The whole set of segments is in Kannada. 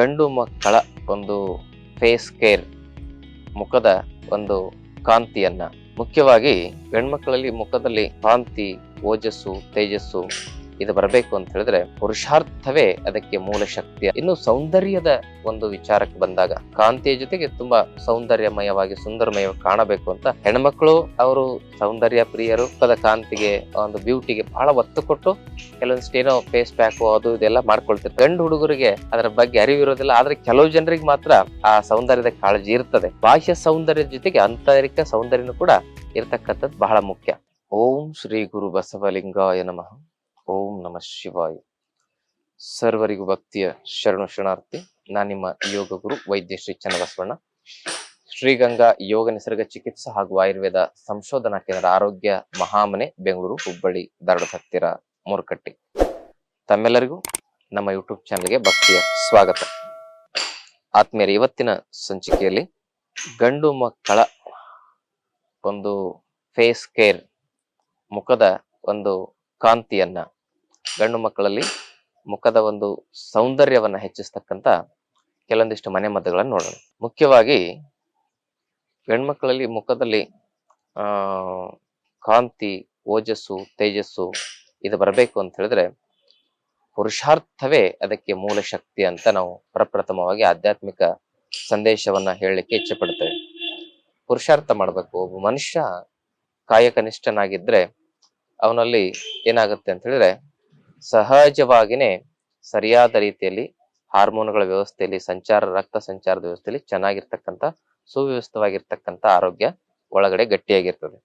ಗಂಡು ಮಕ್ಕಳ ಒಂದು ಫೇಸ್ ಕೇರ್ ಮುಖದ ಒಂದು ಕಾಂತಿಯನ್ನ. ಮುಖ್ಯವಾಗಿ ಗಂಡ್ಮಕ್ಕಳಲ್ಲಿ ಮುಖದಲ್ಲಿ ಕಾಂತಿ ಓಜಸ್ಸು ತೇಜಸ್ಸು ಇದು ಬರಬೇಕು ಅಂತ ಹೇಳಿದ್ರೆ ಪುರುಷಾರ್ಥವೇ ಅದಕ್ಕೆ ಮೂಲ ಶಕ್ತಿಯ ಇನ್ನು ಸೌಂದರ್ಯದ ಒಂದು ವಿಚಾರಕ್ಕೆ ಬಂದಾಗ ಕಾಂತಿಯ ಜೊತೆಗೆ ತುಂಬಾ ಸೌಂದರ್ಯಮಯವಾಗಿ, ಸುಂದರಮಯವಾಗಿ ಕಾಣಬೇಕು ಅಂತ ಹೆಣ್ಮಕ್ಳು ಅವರು ಸೌಂದರ್ಯ ಪ್ರಿಯರು ರೂಪದ ಕಾಂತಿಗೆ, ಒಂದು ಬ್ಯೂಟಿಗೆ ಬಹಳ ಒತ್ತು ಕೊಟ್ಟು ಕೆಲವೊಂದಿಷ್ಟು ಏನೋ ಫೇಸ್ ಪ್ಯಾಕ್ ಅದು ಇದೆಲ್ಲ ಮಾಡ್ಕೊಳ್ತಾರೆ ಗಂಡು ಹುಡುಗರಿಗೆ ಅದರ ಬಗ್ಗೆ ಅರಿವಿರೋದಿಲ್ಲ, ಆದ್ರೆ ಕೆಲವು ಜನರಿಗೆ ಮಾತ್ರ ಆ ಸೌಂದರ್ಯದ ಕಾಳಜಿ ಇರ್ತದೆ. ಬಾಹ್ಯ ಸೌಂದರ್ಯದ ಜೊತೆಗೆ ಆಂತರಿಕ ಸೌಂದರ್ಯನೂ ಕೂಡ ಇರ್ತಕ್ಕಂಥದ್ದು ಬಹಳ ಮುಖ್ಯ. ಓಂ ಶ್ರೀ ಗುರು ಬಸವಲಿಂಗಾಯ ನಮಃ. ಓಂ ನಮಃ ಶಿವಾಯ. ಸರ್ವರಿಗೂ ಭಕ್ತಿಯ ಶರಣು ಶರಣಾರ್ಥಿ, ನಾನು ನಿಮ್ಮ ಯೋಗ ಗುರು ವೈದ್ಯ ಶ್ರೀ ಚನ್ನಬಸವಣ್ಣ. ಶ್ರೀಗಂಗಾ ಯೋಗ ನಿಸರ್ಗ ಚಿಕಿತ್ಸಾ ಹಾಗೂ ಆಯುರ್ವೇದ ಸಂಶೋಧನಾ ಕೇಂದ್ರ ಆರೋಗ್ಯ ಮಹಾಮನೆ, ಬೆಂಗಳೂರು, ಹುಬ್ಬಳ್ಳಿ, ಧಾರವಾಡ ಹತ್ತಿರ ಮೂರುಕಟ್ಟಿ. ತಮ್ಮೆಲ್ಲರಿಗೂ ನಮ್ಮ ಯೂಟ್ಯೂಬ್ ಚಾನಲ್ಗೆ ಭಕ್ತಿಯ ಸ್ವಾಗತ. ಆತ್ಮೀಯರ, ಇವತ್ತಿನ ಸಂಚಿಕೆಯಲ್ಲಿ ಗಂಡು ಮಕ್ಕಳ ಒಂದು ಫೇಸ್ ಕೇರ್ ಮುಖದ ಒಂದು ಕಾಂತಿಯನ್ನ ಗಂಡು ಮಕ್ಕಳಲ್ಲಿ ಮುಖದ ಒಂದು ಸೌಂದರ್ಯವನ್ನ ಹೆಚ್ಚಿಸ್ತಕ್ಕಂತ ಕೆಲವೊಂದಿಷ್ಟು ಮನೆಮದ್ದುಗಳನ್ನು ನೋಡೋಣ. ಮುಖ್ಯವಾಗಿ ಗಂಡ್ಮಕ್ಕಳಲ್ಲಿ ಮುಖದಲ್ಲಿ, ಆ, ಕಾಂತಿ, ಓಜಸ್ಸು, ತೇಜಸ್ಸು ಇದು ಬರಬೇಕು ಅಂತ ಹೇಳಿದ್ರೆ ಪುರುಷಾರ್ಥವೇ ಅದಕ್ಕೆ ಮೂಲ ಶಕ್ತಿ ಅಂತ ನಾವು ಪ್ರಪ್ರಥಮವಾಗಿ ಆಧ್ಯಾತ್ಮಿಕ ಸಂದೇಶವನ್ನ ಹೇಳಲಿಕ್ಕೆ ಇಚ್ಛೆ ಪಡ್ತೇವೆ ಪುರುಷಾರ್ಥ ಮಾಡ್ಬೇಕು. ಒಬ್ಬ ಮನುಷ್ಯ ಕಾಯಕನಿಷ್ಠನಾಗಿದ್ರೆ ಅವನಲ್ಲಿ ಏನಾಗುತ್ತೆ ಅಂತ ಹೇಳಿದ್ರೆ ಸಹಜವಾಗಿನೇ ಸರಿಯಾದ ರೀತಿಯಲ್ಲಿ ಹಾರ್ಮೋನ್ಗಳ ವ್ಯವಸ್ಥೆಯಲ್ಲಿ ಸಂಚಾರ, ರಕ್ತ ಸಂಚಾರದ ವ್ಯವಸ್ಥೆಯಲ್ಲಿ ಚೆನ್ನಾಗಿರ್ತಕ್ಕಂಥ, ಸುವ್ಯವಸ್ಥಿತವಾಗಿರ್ತಕ್ಕಂಥ ಆರೋಗ್ಯ ಒಳಗಡೆ ಗಟ್ಟಿಯಾಗಿರ್ತದೆ.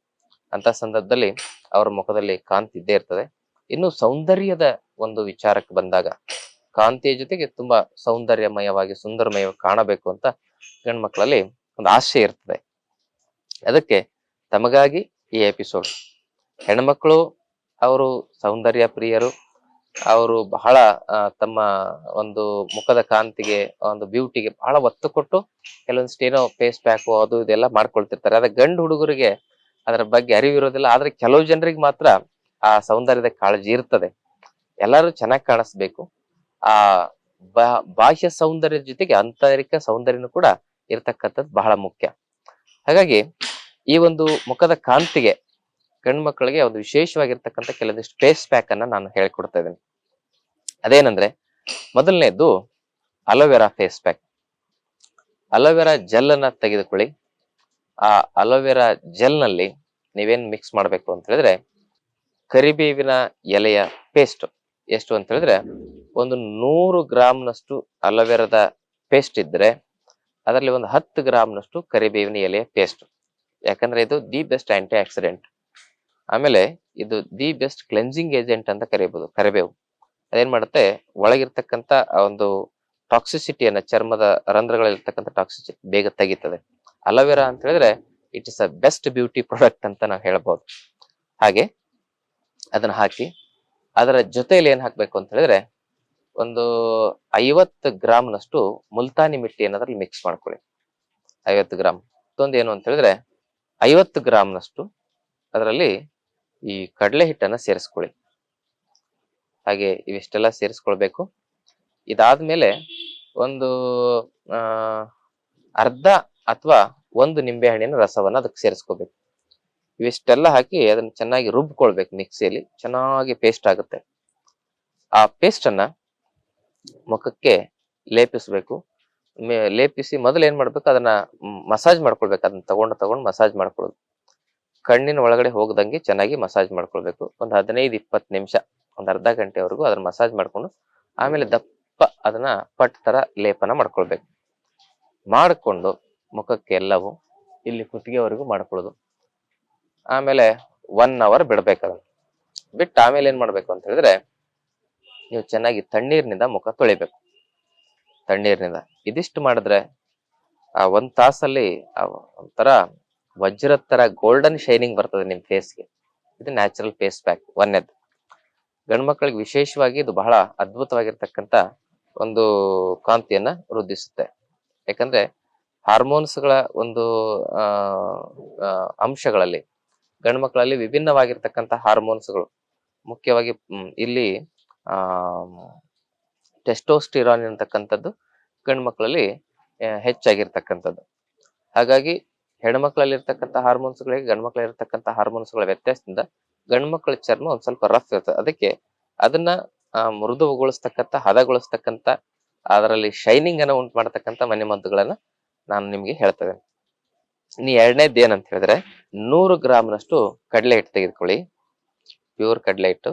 ಅಂತ ಸಂದರ್ಭದಲ್ಲಿ ಅವರ ಮುಖದಲ್ಲಿ ಕಾಂತಿ ಇದ್ದೇ ಇರ್ತದೆ. ಇನ್ನು ಸೌಂದರ್ಯದ ಒಂದು ವಿಚಾರಕ್ಕೆ ಬಂದಾಗ ಕಾಂತಿಯ ಜೊತೆಗೆ ತುಂಬಾ ಸೌಂದರ್ಯಮಯವಾಗಿ, ಸುಂದರಮಯವಾಗಿ ಕಾಣಬೇಕು ಅಂತ ಗಂಡ್ಮಕ್ಳಲ್ಲಿ ಒಂದು ಆಸೆ ಇರ್ತದೆ. ಅದಕ್ಕೆ ತಮಗಾಗಿ ಈ ಎಪಿಸೋಡ್ ಹೆಣ್ಮಕ್ಳು, ಅವರು ಸೌಂದರ್ಯ ಪ್ರಿಯರು ಅವರು ಬಹಳ ತಮ್ಮ ಒಂದು ಮುಖದ ಕಾಂತಿಗೆ, ಒಂದು ಬ್ಯೂಟಿಗೆ ಬಹಳ ಒತ್ತು ಕೊಟ್ಟು ಕೆಲವೊಂದಿಷ್ಟೇನೋ ಫೇಸ್ ಪ್ಯಾಕ್ ಅದು ಇದೆಲ್ಲ ಮಾಡ್ಕೊಳ್ತಿರ್ತಾರೆ. ಆದ್ರೆ ಗಂಡು ಹುಡುಗರಿಗೆ ಅದರ ಬಗ್ಗೆ ಅರಿವಿರೋದಿಲ್ಲ. ಆದ್ರೆ ಕೆಲವು ಜನರಿಗೆ ಮಾತ್ರ ಆ ಸೌಂದರ್ಯದ ಕಾಳಜಿ ಇರ್ತದೆ. ಎಲ್ಲರೂ ಚೆನ್ನಾಗಿ ಕಾಣಿಸ್ಬೇಕು. ಆ ಬಾಹ್ಯ ಸೌಂದರ್ಯದ ಜೊತೆಗೆ ಆಂತರಿಕ ಸೌಂದರ್ಯನೂ ಕೂಡ ಇರ್ತಕ್ಕಂಥದ್ದು ಬಹಳ ಮುಖ್ಯ. ಹಾಗಾಗಿ ಈ ಒಂದು ಮುಖದ ಕಾಂತಿಗೆ ಗಂಡು ಮಕ್ಕಳಿಗೆ ಒಂದು ವಿಶೇಷವಾಗಿರ್ತಕ್ಕಂಥ ಕೆಲವೊಂದಿಷ್ಟು ಫೇಸ್ ಪ್ಯಾಕ್ ಅನ್ನ ನಾನು ಹೇಳ್ಕೊಡ್ತಾ ಇದ್ದೀನಿ. ಅದೇನಂದ್ರೆ, ಮೊದಲನೇದು aloe vera face pack aloe vera gel ಅನ್ನ ತೆಗೆದುಕೊಳ್ಳಿ. ಆ ಅಲೋವೆರಾ ಜೆಲ್ನಲ್ಲಿ ನೀವೇನ್ ಮಿಕ್ಸ್ ಮಾಡಬೇಕು ಅಂತ ಹೇಳಿದ್ರೆ, ಕರಿಬೇವಿನ ಎಲೆಯ ಪೇಸ್ಟ್ ಎಷ್ಟು ಅಂತ ಹೇಳಿದ್ರೆ, ಒಂದು ನೂರು ಗ್ರಾಮ್ನಷ್ಟು ಅಲೋವೆರಾದ ಪೇಸ್ಟ್ ಇದ್ರೆ, ಅದರಲ್ಲಿ ಒಂದು ಹತ್ತು ಗ್ರಾಮ್ನಷ್ಟು ಕರಿಬೇವಿನ ಎಲೆಯ ಪೇಸ್ಟ್ ಯಾಕಂದ್ರೆ ಇದು ದಿ ಬೆಸ್ಟ್ ಆಂಟಿ ಆಕ್ಸಿಡೆಂಟ್ ಆಮೇಲೆ ಇದು ದಿ ಬೆಸ್ಟ್ ಕ್ಲೆನ್ಸಿಂಗ್ ಏಜೆಂಟ್ ಅಂತ ಕರಿಬಹುದು ಕರಿಬೇವು. ಅದೇನ್ ಮಾಡುತ್ತೆ? ಒಳಗಿರ್ತಕ್ಕಂತ ಒಂದು ಟಾಕ್ಸಿಸಿಟಿಯನ್ನ, ಚರ್ಮದ ರಂಧ್ರಗಳಲ್ಲಿರ್ತಕ್ಕಂಥ ಟಾಕ್ಸಿಸಿಟಿ ಬೇಗ ತೆಗಿತದೆ. ಅಲೋವೆರಾ ಅಂತ ಹೇಳಿದ್ರೆ it is a best beauty product ಅಂತ ನಾವು ಹೇಳ್ಬೋದು. ಹಾಗೆ ಅದನ್ನ ಹಾಕಿ, ಅದರ ಜೊತೆಯಲ್ಲಿ ಏನ್ ಹಾಕ್ಬೇಕು ಅಂತ ಹೇಳಿದ್ರೆ ಒಂದು ಐವತ್ತು ಗ್ರಾಮ್ನಷ್ಟು ಮುಲ್ತಾನಿ ಮಿಟ್ಟಿ ಅನ್ನೋದ್ರಲ್ಲಿ ಮಿಕ್ಸ್ ಮಾಡ್ಕೊಳ್ಳಿ. ಐವತ್ತು ಗ್ರಾಮ್. ಮತ್ತೊಂದು ಏನು ಅಂತ ಹೇಳಿದ್ರೆ ಐವತ್ತು ಗ್ರಾಮ್ನಷ್ಟು ಅದರಲ್ಲಿ ಈ ಕಡಲೆ ಹಿಟ್ಟನ್ನ ಸೇರಿಸ್ಕೊಳ್ಳಿ. ಹಾಗೆ ಇವಿಷ್ಟೆಲ್ಲ ಸೇರಿಸ್ಕೊಳ್ಬೇಕು. ಇದಾದ್ಮೇಲೆ ಒಂದು ಅರ್ಧ ಅಥವಾ ಒಂದು ನಿಂಬೆ ಹಣ್ಣಿನ ರಸವನ್ನ ಅದಕ್ಕೆ ಸೇರಿಸ್ಕೋಬೇಕು. ಇವಿಷ್ಟೆಲ್ಲ ಹಾಕಿ ಅದನ್ನ ಚೆನ್ನಾಗಿ ರುಬ್ಕೊಳ್ಬೇಕು ಮಿಕ್ಸಿಯಲ್ಲಿ. ಚೆನ್ನಾಗಿ ಪೇಸ್ಟ್ ಆಗುತ್ತೆ. ಆ ಪೇಸ್ಟ್ ಮುಖಕ್ಕೆ ಲೇಪಿಸ್ಬೇಕು. ಲೇಪಿಸಿ ಮೊದಲು ಏನ್ ಮಾಡ್ಬೇಕು? ಅದನ್ನ ಮಸಾಜ್ ಮಾಡ್ಕೊಳ್ಬೇಕು. ಅದನ್ನ ತಗೊಂಡು ತಗೊಂಡು ಮಸಾಜ್ ಮಾಡ್ಕೊಳ್ಳೋದು. ಕಣ್ಣಿನ ಒಳಗಡೆ ಹೋಗದಂಗೆ ಚೆನ್ನಾಗಿ ಮಸಾಜ್ ಮಾಡ್ಕೊಳ್ಬೇಕು. ಒಂದು ಹದಿನೈದು ಇಪ್ಪತ್ತು ನಿಮಿಷ, ಒಂದು ಅರ್ಧ ಗಂಟೆವರೆಗೂ ಅದನ್ನ ಮಸಾಜ್ ಮಾಡ್ಕೊಂಡು ಆಮೇಲೆ ದಪ್ಪ ಅದನ್ನ ಪಟ್ ತರ ಲೇಪನ ಮಾಡ್ಕೊಳ್ಬೇಕು. ಮಾಡಿಕೊಂಡು ಮುಖಕ್ಕೆ ಎಲ್ಲವೂ ಇಲ್ಲಿ ಕುತ್ತಿಗೆವರೆಗೂ ಮಾಡ್ಕೊಳ್ಳೋದು. ಆಮೇಲೆ ಒನ್ ಅವರ್ ಬಿಡ್ಬೇಕು ಬಿಟ್ಟು ಆಮೇಲೆ ಏನು ಮಾಡಬೇಕು ಅಂತ ಹೇಳಿದ್ರೆ ನೀವು ಚೆನ್ನಾಗಿ ತಣ್ಣೀರಿನಿಂದ ಮುಖ ತೊಳಿಬೇಕು. ತಣ್ಣೀರಿನಿಂದ. ಇದಿಷ್ಟು ಮಾಡಿದ್ರೆ ಆ ಒಂದು ತಾಸಲ್ಲಿ ಒಂಥರ ವಜ್ರದ ತರ ಗೋಲ್ಡನ್ ಶೈನಿಂಗ್ ಬರ್ತದೆ ನಿಮ್ ಫೇಸ್ಗೆ ಇದು ನ್ಯಾಚುರಲ್ ಫೇಸ್ ಪ್ಯಾಕ್ ಒಂದೇದು. ಗಂಡು ಮಕ್ಕಳಿಗೆ ವಿಶೇಷವಾಗಿ ಇದು ಬಹಳ ಅದ್ಭುತವಾಗಿರ್ತಕ್ಕಂತ ಒಂದು ಕಾಂತಿಯನ್ನ ವೃದ್ಧಿಸುತ್ತೆ. ಯಾಕಂದ್ರೆ ಹಾರ್ಮೋನ್ಸ್ಗಳ ಒಂದು ಅಂಶಗಳಲ್ಲಿ ಗಂಡು ಮಕ್ಕಳಲ್ಲಿ ವಿಭಿನ್ನವಾಗಿರ್ತಕ್ಕಂಥ ಹಾರ್ಮೋನ್ಸ್ಗಳು ಮುಖ್ಯವಾಗಿ ಇಲ್ಲಿ, ಆ ಟೆಸ್ಟೋಸ್ಟಿರಾನ್ ಅಂತಕ್ಕಂಥದ್ದು ಗಂಡು ಮಕ್ಕಳಲ್ಲಿ ಹೆಚ್ಚಾಗಿರ್ತಕ್ಕಂಥದ್ದು. ಹಾಗಾಗಿ ಹೆಣ್ಮಕ್ಳಲ್ಲಿ ಇರ್ತಕ್ಕಂಥ ಹಾರ್ಮೋನ್ಸ್ಗಳಿಗೆ ಗಂಡು ಮಕ್ಕಳಲ್ಲಿ ಇರ್ತಕ್ಕಂಥ ಹಾರ್ಮೋನ್ಸ್ಗಳ ವ್ಯತ್ಯಾಸದಿಂದ ಗಂಡು ಮಕ್ಕಳ ಚರ್ಮ ಒಂದ್ ಸ್ವಲ್ಪ ರಫ್ ಇರ್ತದೆ ಅದಕ್ಕೆ ಅದನ್ನ ಮೃದುಗೊಳಿಸ್ತಕ್ಕಂಥ ಹದಗೊಳಿಸ್ತಕ್ಕಂಥ, ಅದರಲ್ಲಿ ಶೈನಿಂಗ್ ಅನ್ನ ಉಂಟು ಮಾಡತಕ್ಕಂಥ ಮನೆಮದ್ದುಗಳನ್ನ ನಾನು ನಿಮ್ಗೆ ಹೇಳ್ತೇನೆ ಇನ್ನು ಎರಡನೇದ್ದು ಏನಂತ ಹೇಳಿದ್ರೆ, ನೂರು ಗ್ರಾಮ್ನಷ್ಟು ಕಡಲೆ ಹಿಟ್ಟು ತೆಗೆದುಕೊಳ್ಳಿ. ಪ್ಯೂರ್ ಕಡಲೆ ಹಿಟ್ಟು.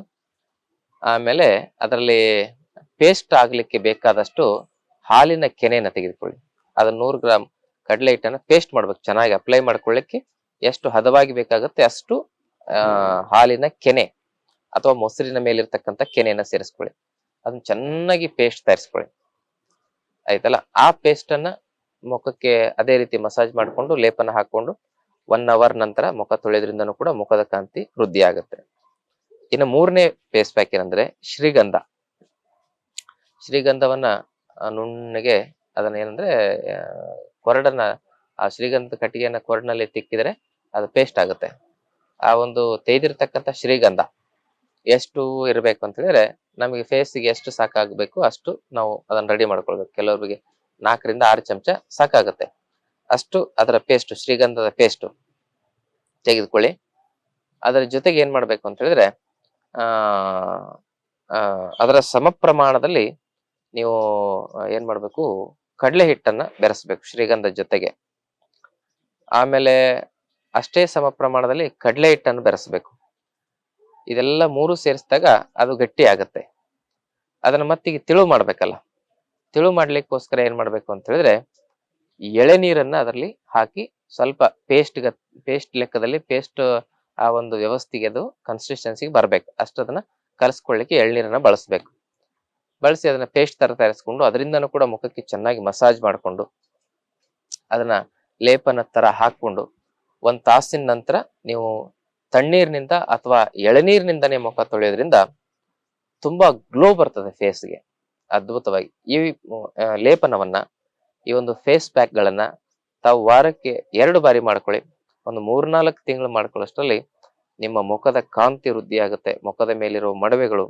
ಆಮೇಲೆ ಅದರಲ್ಲಿ ಪೇಸ್ಟ್ ಆಗ್ಲಿಕ್ಕೆ ಬೇಕಾದಷ್ಟು ಹಾಲಿನ ಕೆನೆಯನ್ನ ತೆಗೆದುಕೊಳ್ಳಿ. ಅದನ್ನ ನೂರು ಗ್ರಾಮ್ ಕಡಲೆ ಹಿಟ್ಟನ್ನ ಪೇಸ್ಟ್ ಮಾಡ್ಬೇಕು ಚೆನ್ನಾಗಿ ಅಪ್ಲೈ ಮಾಡ್ಕೊಳ್ಳಿಕ್ಕೆ ಎಷ್ಟು ಹದವಾಗಿ ಬೇಕಾಗುತ್ತೆ ಅಷ್ಟು ಹಾಲಿನ ಕೆನೆ ಅಥವಾ ಮೊಸರಿನ ಮೇಲಿರ್ತಕ್ಕಂಥ ಕೆನೆಯನ್ನ ಸೇರಿಸ್ಕೊಳ್ಳಿ. ಅದನ್ನ ಚೆನ್ನಾಗಿ ಪೇಸ್ಟ್ ತಯಾರಿಸ್ಕೊಳ್ಳಿ. ಆಯ್ತಲ್ಲ? ಆ ಪೇಸ್ಟ್ ಅನ್ನ ಮುಖಕ್ಕೆ ಅದೇ ರೀತಿ ಮಸಾಜ್ ಮಾಡಿಕೊಂಡು ಲೇಪನ ಹಾಕೊಂಡು ಒನ್ ಅವರ್ ನಂತರ ಮುಖ ತೊಳೆಯೋದ್ರಿಂದನೂ ಕೂಡ ಮುಖದ ಕಾಂತಿ ವೃದ್ಧಿ ಆಗುತ್ತೆ ಇನ್ನು ಮೂರನೇ ಫೇಸ್ ಪ್ಯಾಕ್ ಏನಂದ್ರೆ ಶ್ರೀಗಂಧ. ಶ್ರೀಗಂಧವನ್ನ ನುಣ್ಣಗೆ ಅದನ್ನ ಏನಂದ್ರೆ ಕೊರಡನ್ನ, ಆ ಶ್ರೀಗಂಧದ ಕಟ್ಟಿಗೆಯನ್ನ ಕೊರಡಿನಲ್ಲಿ ತಿಕ್ಕಿದ್ರೆ ಅದು ಪೇಸ್ಟ್ ಆಗುತ್ತೆ. ಆ ಒಂದು ತೆಗೆದಿರ್ತಕ್ಕಂಥ ಶ್ರೀಗಂಧ ಎಷ್ಟು ಇರಬೇಕು ಅಂತ ಹೇಳಿದ್ರೆ ನಮಗೆ ಫೇಸ್ಗೆ ಎಷ್ಟು ಸಾಕಾಗಬೇಕು ಅಷ್ಟು ನಾವು ಅದನ್ನ ರೆಡಿ ಮಾಡ್ಕೊಳ್ಬೇಕು. ಕೆಲವರಿಗೆ ನಾಲ್ಕರಿಂದ ಆರು ಚಮಚ ಸಾಕಾಗುತ್ತೆ. ಅಷ್ಟು ಅದರ ಪೇಸ್ಟ್ ಶ್ರೀಗಂಧದ ಪೇಸ್ಟ್ ತೆಗೆದುಕೊಳ್ಳಿ. ಅದರ ಜೊತೆಗೆ ಏನ್ ಮಾಡ್ಬೇಕು ಅಂತ ಹೇಳಿದ್ರೆ ಅದರ ಸಮ ಪ್ರಮಾಣದಲ್ಲಿ ನೀವು ಏನ್ ಮಾಡ್ಬೇಕು? ಕಡಲೆ ಹಿಟ್ಟನ್ನ ಬೆರೆಸ್ಬೇಕು ಶ್ರೀಗಂಧ ಜೊತೆಗೆ. ಆಮೇಲೆ ಅಷ್ಟೇ ಸಮ ಪ್ರಮಾಣದಲ್ಲಿ ಕಡಲೆ ಹಿಟ್ಟನ್ನು ಬೆರೆಸ್ಬೇಕು. ಇದೆಲ್ಲ ಮೂರು ಸೇರಿಸಿದಾಗ ಅದು ಗಟ್ಟಿ ಆಗುತ್ತೆ. ಅದನ್ನ ಮತ್ತೀಗ ತಿಳು ಮಾಡಬೇಕಲ್ಲ. ತಿಳು ಮಾಡಲಿಕ್ಕೋಸ್ಕರ ಏನು ಮಾಡಬೇಕು ಅಂತ ಹೇಳಿದ್ರೆ ಎಳೆ ನೀರನ್ನು ಅದರಲ್ಲಿ ಹಾಕಿ ಸ್ವಲ್ಪ ಪೇಸ್ಟ್ ಪೇಸ್ಟ್ ಲೆಕ್ಕದಲ್ಲಿ ಪೇಸ್ಟ್ ಆ ಒಂದು ವ್ಯವಸ್ಥೆಗೆ ಅದು ಕನ್ಸಿಸ್ಟೆನ್ಸಿಗೆ ಬರ್ಬೇಕು. ಅಷ್ಟದನ್ನ ಕಲಸ್ಕೊಳ್ಳಿಕ್ಕೆ ಎಳ್ನೀರನ್ನ ಬಳಸ್ಬೇಕು. ಬಳಸಿ ಅದನ್ನ ಪೇಸ್ಟ್ ತರ ತಯಾರಿಸ್ಕೊಂಡು ಅದರಿಂದನೂ ಕೂಡ ಮುಖಕ್ಕೆ ಚೆನ್ನಾಗಿ ಮಸಾಜ್ ಮಾಡಿಕೊಂಡು ಅದನ್ನ ಲೇಪನ ತರ ಹಾಕೊಂಡು ಒಂದ್ ತಾಸಿನ ನಂತರ ನೀವು ತಣ್ಣೀರಿನಿಂದ ಅಥವಾ ಎಳನೀರಿನಿಂದನೇ ಮುಖ ತೊಳೆಯೋದ್ರಿಂದ ತುಂಬಾ ಗ್ಲೋ ಬರ್ತದೆ ಫೇಸ್ಗೆ ಅದ್ಭುತವಾಗಿ. ಈ ಲೇಪನವನ್ನ, ಈ ಒಂದು ಫೇಸ್ ಪ್ಯಾಕ್ ಗಳನ್ನ ತಾವು ವಾರಕ್ಕೆ ಎರಡು ಬಾರಿ ಮಾಡ್ಕೊಳ್ಳಿ. ಒಂದು ಮೂರ್ನಾಲ್ಕು ತಿಂಗಳು ಮಾಡ್ಕೊಳ್ಳೋಷ್ಟರಲ್ಲಿ ನಿಮ್ಮ ಮುಖದ ಕಾಂತಿ ವೃದ್ಧಿ ಆಗುತ್ತೆ ಮುಖದ ಮೇಲಿರುವ ಮಡವೆಗಳು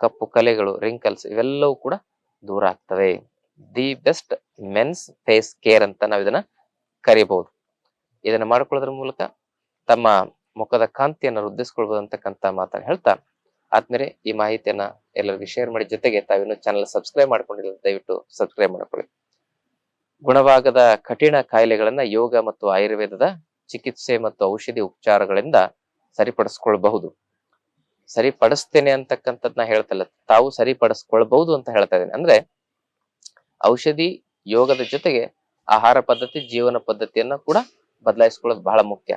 ಕಪ್ಪು ಕಲೆಗಳು ರಿಂಕಲ್ಸ್ ಇವೆಲ್ಲವೂ ಕೂಡ ದೂರ ಆಗ್ತವೆ. The best men's face care ಅಂತ ನಾವು ಇದನ್ನ ಕರಿಬಹುದು. ಇದನ್ನ ಮಾಡ್ಕೊಳ್ಳೋದ್ರ ಮೂಲಕ ತಮ್ಮ ಮುಖದ ಕಾಂತಿಯನ್ನು ವೃದ್ಧಿಸ್ಕೊಳ್ಬಹುದು ಅಂತಕ್ಕಂತ ಮಾತನ್ನು ಹೇಳ್ತಾ, ಆದ್ಮೇಲೆ ಈ ಮಾಹಿತಿಯನ್ನ ಎಲ್ಲರಿಗೂ ಶೇರ್ ಮಾಡಿ, ಜೊತೆಗೆ ತಾವಿನ್ನು ಚಾನಲ್ ಸಬ್ಸ್ಕ್ರೈಬ್ ಮಾಡ್ಕೊಂಡಿಲ್ಲ ದಯವಿಟ್ಟು ಸಬ್ಸ್ಕ್ರೈಬ್ ಮಾಡ್ಕೊಳ್ಳಿ. ಗುಣವಾಗದ ಕಠಿಣ ಕಾಯಿಲೆಗಳನ್ನ ಯೋಗ ಮತ್ತು ಆಯುರ್ವೇದದ ಚಿಕಿತ್ಸೆ ಮತ್ತು ಔಷಧಿ ಉಪಚಾರಗಳಿಂದ ಸರಿಪಡಿಸ್ಕೊಳ್ಬಹುದು. ಸರಿಪಡಿಸ್ತೇನೆ ಅಂತಕ್ಕಂಥದ್ನ ಹೇಳ್ತಲ್ಲ, ತಾವು ಸರಿಪಡಿಸ್ಕೊಳ್ಬಹುದು ಅಂತ ಹೇಳ್ತಾ ಇದ್ದೇನೆ. ಅಂದ್ರೆ ಔಷಧಿ ಯೋಗದ ಜೊತೆಗೆ ಆಹಾರ ಪದ್ಧತಿ, ಜೀವನ ಪದ್ಧತಿಯನ್ನ ಕೂಡ ಬದಲಾಯಿಸ್ಕೊಳ್ಳೋದು ಬಹಳ ಮುಖ್ಯ.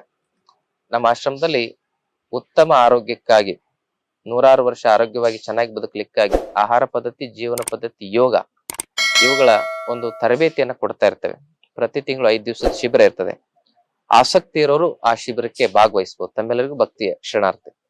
ನಮ್ಮ ಆಶ್ರಮದಲ್ಲಿ ಉತ್ತಮ ಆರೋಗ್ಯಕ್ಕಾಗಿ, ನೂರಾರು ವರ್ಷ ಆರೋಗ್ಯವಾಗಿ ಚೆನ್ನಾಗಿ ಬದುಕಲಿಕ್ಕಾಗಿ ಆಹಾರ ಪದ್ಧತಿ, ಜೀವನ ಪದ್ಧತಿ, ಯೋಗ ಇವುಗಳ ಒಂದು ತರಬೇತಿಯನ್ನ ಕೊಡ್ತಾ ಇರ್ತೇವೆ. ಪ್ರತಿ ತಿಂಗಳು ಐದು ದಿವಸದ ಶಿಬಿರ ಇರ್ತದೆ. ಆಸಕ್ತಿ ಇರೋರು ಆ ಶಿಬಿರಕ್ಕೆ ಭಾಗವಹಿಸಬಹುದು ತಮ್ಮೆಲ್ಲರಿಗೂ ಭಕ್ತಿಯ ಶರಣಾರ್ಥಿ